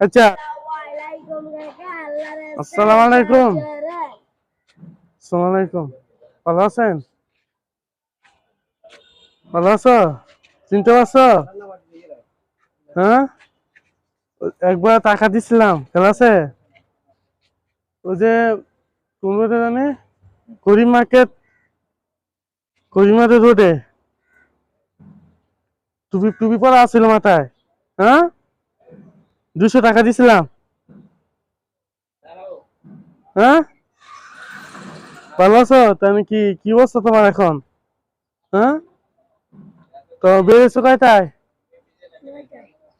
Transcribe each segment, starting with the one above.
আচ্ছা আলাইকুম আসসালামু আলাইকুম ভালো আছেন? ভালো আছো? চিনতে পারছ? হ্যাঁ? একবার টাকা দিছিলাম, খেলা আছে? ওই যে, কোন রোডে জানে? করিম মার্কেট, করিম রোডে। টুপি টুপি পরা আছিল মাথায়। হ্যাঁ? দুশো টাকা দিছিলাম। হ্যাঁ? ভালো আছো? তাহলে কি কি অবস্থা তোমার এখন? হ্যাঁ? তো বেরিয়েছো কয়টায়?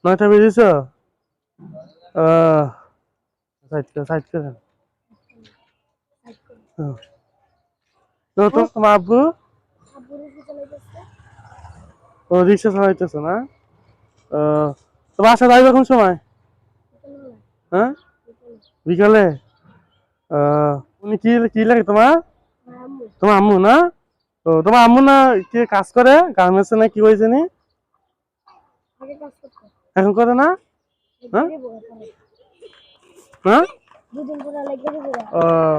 নয়টা বেরিয়েছো? তোমার আব্বু? ও রিক্সা চালাইতেছো না? তো বাসা যাইবে কোন সময়? হ্যাঁ? বিকালে? উনি কি কি লাগে তোমার? তোমার আম্মু না? তো তোমার আম্মু না কি কাজ করে? গার্মেন্টসে না কি হয়েছে নি এখন করে না? হ্যাঁ? হ্যাঁ?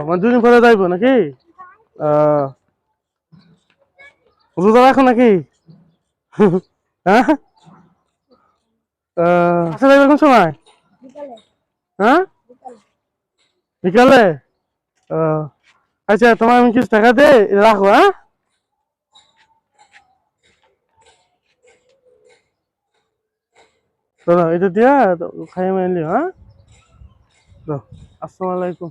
মানে দুদিন পরে যাইবো নাকি? রোজা রাখো নাকি? হ্যাঁ? আহ, বাসা যাইবে কোন সময়? হ্যাঁ? বিকালে? আচ্ছা তোমার আমি কিছু টাকা দে রাখো হ্যাঁ? চলো এটা দিয়া খাইয়ে মাইলি হ্যাঁ? তো আসসালামু আলাইকুম।